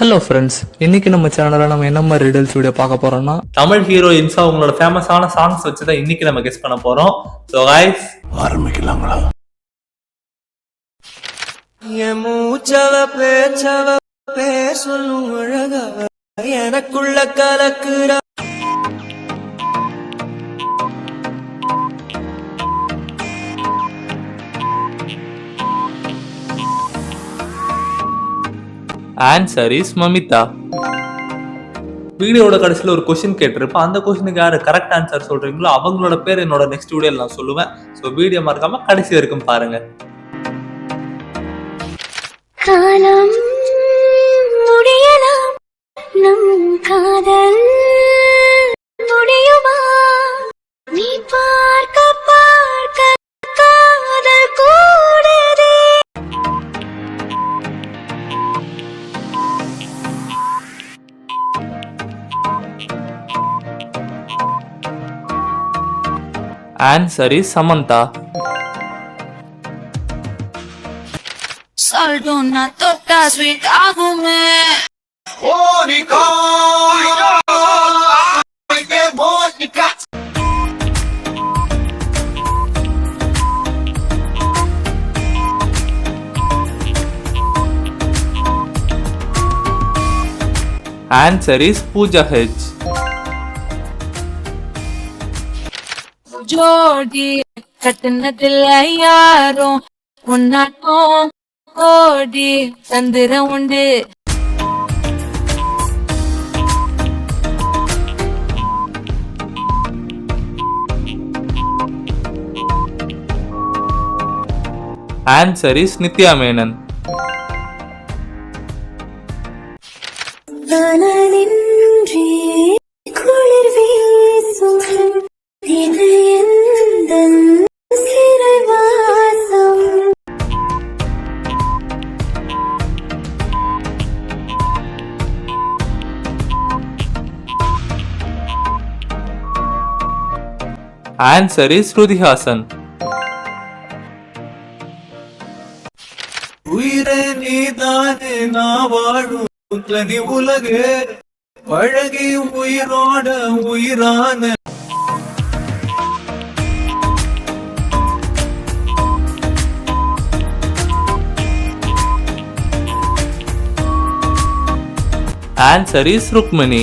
Hello friends இன்னைக்கு நம்ம சேனலில் நம்ம என்ன மாதிரி ரிடல்ஸ் வீடியோ பார்க்க போறோம்னா தமிழ் ஹீரோயின்ஸா அவங்களோட ஃபேமஸான சாங்ஸ் வச்சு தான் இன்னைக்கு நம்ம கெஸ் பண்ண போறோம். ஸோ கைஸ் என் மூச்சவ பேச்சவ பேர் சொல்லும் அழகவ எனக்குள்ள கலக்குற ஆன்சர் இஸ் மமிதா வீடியோட கடைசியில் ஒரு கொஸ்டின் கேட்டிருப்பேன் அந்த கொஸ்டினுக்கு யாரு கரெக்ட் ஆன்சர் சொல்றீங்களோ அவங்களோட பேர் என்னோட நெக்ஸ்ட் வீடியோல நான் சொல்லுவேன். ஸோ வீடியோ மறக்காம கடைசி வரைக்கும் பாருங்க. காலம் முடியலாம். நம் காதல் answer is Samantha Saldona toca sweet ஆகுமே ஆன்சர் இஸ் பூஜா ஹெச் ஜோடி கட்டுனதில்ல யாரும் உன்னாட்டம் கோடி சந்திரம் உண்டு. Answer is Nithya Menon answer is Shruti Haasan உயிரே நீதானே நான் வாழும் தனி உலகு பழகி உயிரோட உயிரான answer is Rukmini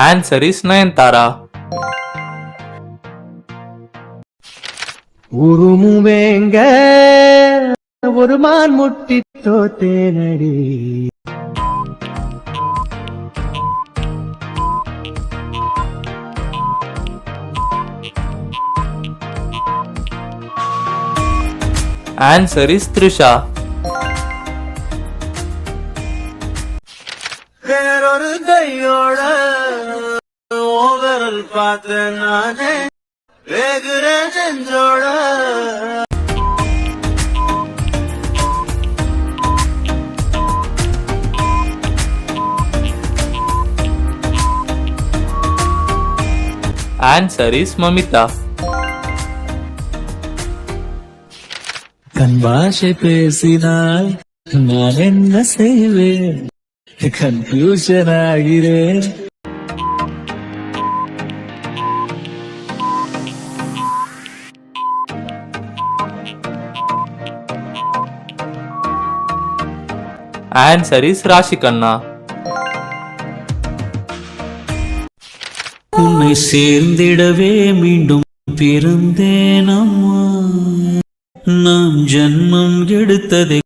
answer is Nayanthara உருமுவேங்க ஒரு மான் முட்டி தோத்தேனடி ஆன்சர் இஸ் த்ரிஷா வேறொரு கையோட ஓவரல் பார்த்தேன் நானே வேகுற செஞ்சோட ஆன்சர் இஸ் மமிதா கண் பாஷை பேசினால் நான் என்ன ஆன்சர் இஸ் ராஷி கண்ணா. உன்னை சேர்ந்திடவே மீண்டும் பிறந்தேன் அம்மா நான் ஜன்மம் எடுத்ததை.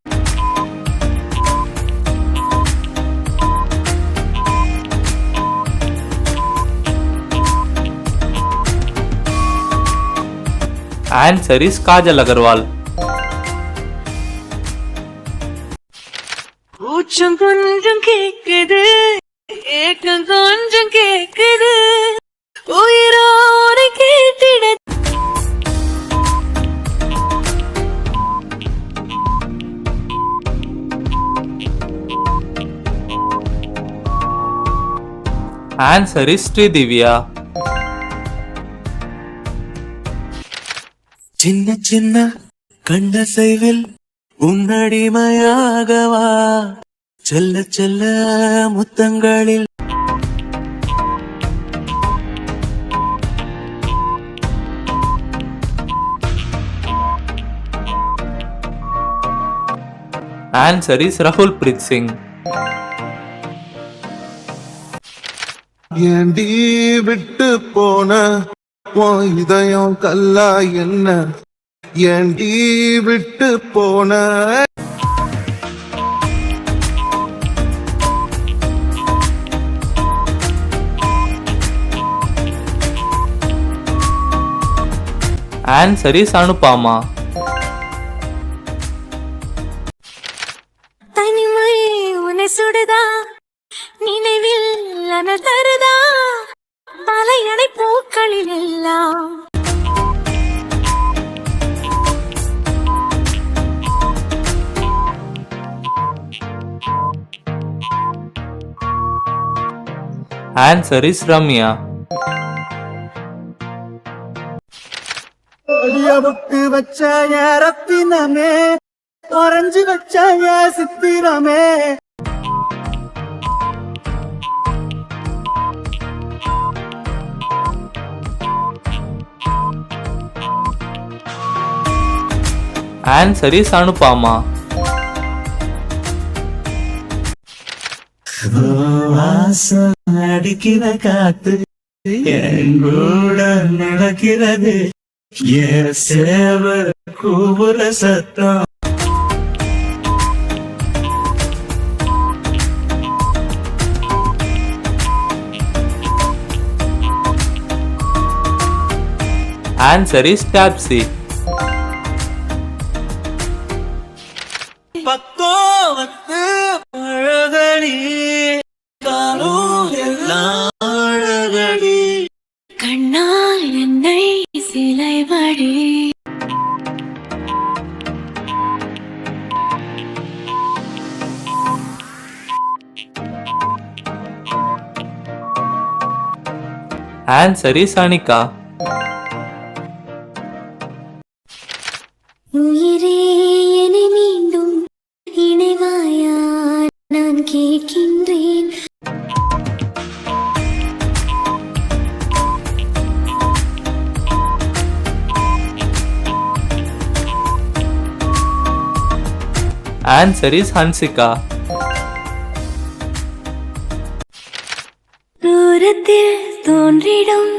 Answer is Kajal Aggarwal. கொஞ்சம் கொஞ்சம் கேக்குது. ஏக்கம் கொஞ்சம் கேக்குது. உயிரோட கேட்டிட ஆன்சர் இஸ் ஸ்ரீ திவ்யா சின்ன சின்ன கண்ட செய்வில் உன்னடிமையாகவா? செல்ல செல்ல முத்தங்களில். ஆன்சர் இஸ் ரகுல் பிரீத் சிங் ஏண்டி விட்டு போன இதயம் கல்லா என்ன? ஏண்டி விட்டு போன ஆன்சர் இஸ் அனுபாமா தனிமை உன்னை சுடுதா நினைவில் தருதா தலையணை பூக்களில் எல்லாம். ஆன்சர் இஸ் ரம்யா வச்ச ரத்தினமே orange வச்ச சித்திரமே ஆன்சர் வாசம் அடிக்கிற காத்து என் கூட நடக்கிறது. என் சேவ கூபுர சத்தம் ஆன்சர் இஸ் டாப்ஸி பக்கோவத்து அழகடி என்னை வழி. Answer is Anikha answer is Hansika தூரத்தில் தோன்றிடும்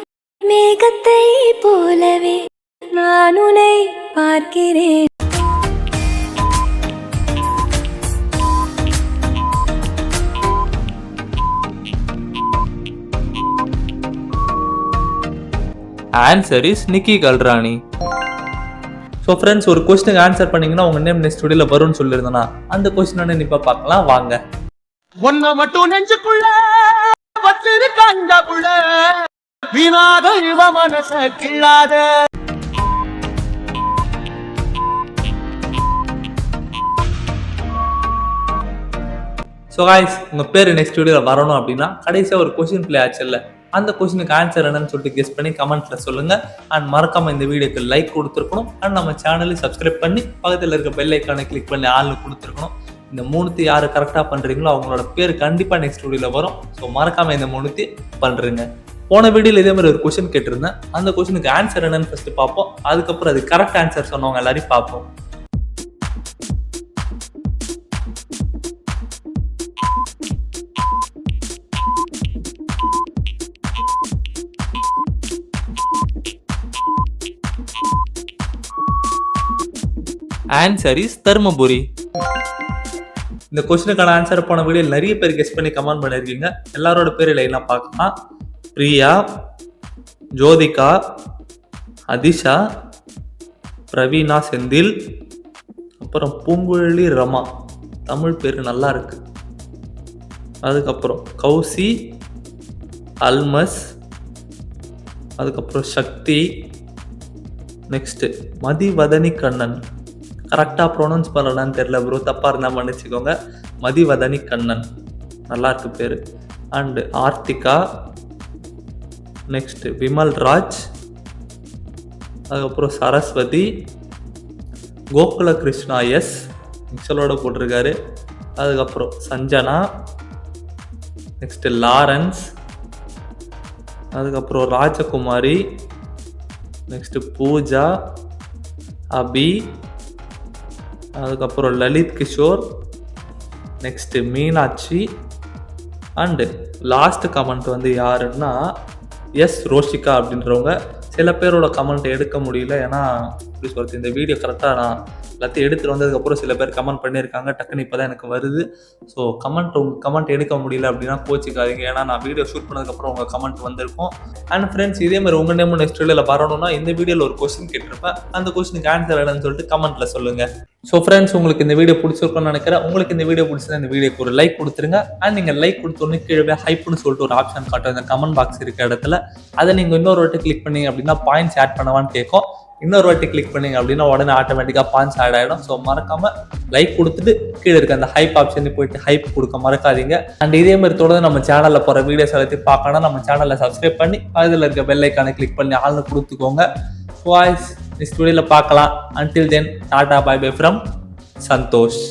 மேகத்தை போலவே நான் உன்னை பார்க்கிறேன். Answer is Nikki Galrani so friends ஒரு கொஸ்டினுக்கு ஆன்சர் பண்ணீங்கன்னா உங்க நேம் நெக்ஸ்ட் வீடியோல வரும்னு சொல்லியிருந்தேன்னா அந்த கொஸ்டினோட இப்போ பார்க்கலாம். வாங்க. ஒன்ன மட்டும் நெஞ்சுக்குள்ள வச்சிருக்காங்க புள்ள. வீணாத இவ மனச கிள்ளாத. ஸோ காய்ஸ் உங்க பேர் நெக்ஸ்ட் வீடியோவில் வரணும் அப்படின்னா கடைசியாக ஒரு கொஸ்டின் பிளே ஆச்சு இல்லை அந்த கொஸ்டினுக்கு ஆன்சர் என்னன்னு சொல்லிட்டு கெஸ் பண்ணி கமெண்ட்ல சொல்லுங்க. அண்ட் மறக்காம இந்த வீடியோக்கு லைக் கொடுத்துருக்கணும். அண்ட் நம்ம சேனலை சப்ஸ்கிரைப் பண்ணி பக்கத்தில் இருக்க பெல் ஐக்கானை கிளிக் பண்ணி ஆள்னு கொடுத்துருக்கணும். இந்த மூணுத்தி யார் கரெக்டாக பண்ணுறீங்களோ அவங்களோட பேர் கண்டிப்பாக நெக்ஸ்ட் வீடியோவில் வரும். ஸோ மறக்காம இந்த மூணுத்தி பண்ணுறீங்க போன வீடியோல இதே மாதிரி ஒரு கொஸ்டின் கேட்டிருந்தேன். அந்த கொஸ்டினுக்கு ஆன்சர் என்னன்னு ஃபர்ஸ்ட் பார்ப்போம். அதுக்கப்புறம் அது கரெக்ட் ஆன்சர் சொன்னவங்க எல்லாரையும் பார்ப்போம். Answer is Dharmapuri. இந்த கொஸ்டினுக்கான ஆன்சர் போன வீடியோ நிறைய பேர் கெஸ் பண்ணி கமெண்ட் பண்ணியிருக்கீங்க எல்லாரோட பேர் லைனாக பார்க்கலாம். பிரியா ஜோதிகா அதிஷா பிரவீனா செந்தில் அப்புறம் பூங்குழலி ரமா. தமிழ் பேர் நல்லா இருக்கு. அதுக்கப்புறம் கௌசி அல்மஸ் அதுக்கப்புறம் சக்தி நெக்ஸ்ட்டு மதிவதனி கண்ணன். கரெக்டாக ப்ரொனவுன்ஸ் பண்ணலான்னு தெரில ப்ரோ தப்பாக இருந்தால் மன்னிச்சுக்கோங்க. மதிவதனி கண்ணன். நல்லா இருக்கு பேர். அண்டு ஆர்த்திகா. நெக்ஸ்ட் விமல் ராஜ். அதுக்கப்புறம் சரஸ்வதி. கோகுல கிருஷ்ணா எஸ் மிக்சலோட போட்டிருக்காரு. அதுக்கப்புறம் சஞ்சனா. Next Lawrence. அதுக்கப்புறம் ராஜகுமாரி. நெக்ஸ்ட் பூஜா. அபி. அதுக்கப்புறம் Lalith Kishore next Meenakshi and last comment வந்து யாருன்னா எஸ் ரோஷிகா அப்படின்றவங்க. சில பேரோட கமெண்ட் எடுக்க முடியல ஏன்னா எப்படி சொல்கிறது இந்த வீடியோ கரெக்டாக நான் எல்லாத்தையும் எடுத்துட்டு வந்ததுக்கப்புறம் சில பேர் கமெண்ட் பண்ணியிருக்காங்க. டக்குன்னு இப்போ தான் எனக்கு வருது. ஸோ கமெண்ட் உங்கள் கமெண்ட் எடுக்க முடியல அப்படின்னா கோச்சிக்காதீங்க. ஏன்னா நான் வீடியோ ஷூட் பண்ணதுக்கப்புறம் உங்கள் கமெண்ட் வந்திருக்கும். அண்ட் ஃப்ரெண்ட்ஸ் இதே மாதிரி உங்கள் நேமும் நெக்ஸ்ட் வீடியோவில் வரணும்னா இந்த வீடியோவில் ஒரு கொஸ்டின் கேட்டிருப்பேன். அந்த கொஸ்டினுக்கு ஆன்சர் வேணும்னு சொல்லிட்டு கமெண்ட்டில் சொல்லுங்கள் ஸோ ஃப்ரெண்ட்ஸ் உங்களுக்கு இந்த வீடியோ பிடிச்சிருக்கோம்னு நினைக்கிறேன். உங்களுக்கு இந்த வீடியோ பிடிச்சா இந்த வீடியோக்கு ஒரு லைக் கொடுத்துருங்க. அண்ட் நீங்கள் லைக் கொடுத்தோன்னே கீழே ஹைப்னு சொல்லிட்டு ஒரு ஆப்ஷன் காட்டும். இந்த கமெண்ட் பாக்ஸ் இருக்க இடத்துல. அதை நீங்கள் இன்னொரு வாட்டி கிளிக் பண்ணீங்க அப்படின்னா பாயிண்ட்ஸ் ஆட் பண்ணவான்னு கேட்கும். இன்னொரு வாட்டி கிளிக் பண்ணீங்க அப்படின்னா உடனே ஆட்டோமேட்டிக்காக பான்ஸ் ஆட் ஆகிடும் ஸோ மறக்காம லைக் கொடுத்துட்டு கீழே இருக்க அந்த ஹைப் ஆப்ஷன் போயிட்டு ஹைப் கொடுக்க மறக்காதீங்க. அண்ட் இதே மாதிரி தொடர்ந்து நம்ம சேனலில் போகிற வீடியோஸ் எல்லாத்தையும் பார்க்கணும் நம்ம சேனலில் சப்ஸ்கிரைப் பண்ணி அதில் இருக்க பெல் ஐக்கானை கிளிக் பண்ணி ஆள்னு கொடுத்துக்கோங்க. வாய்ஸ் நெக்ஸ்ட் வீடியோவில் பார்க்கலாம். Until then tata bye bye from Santhosh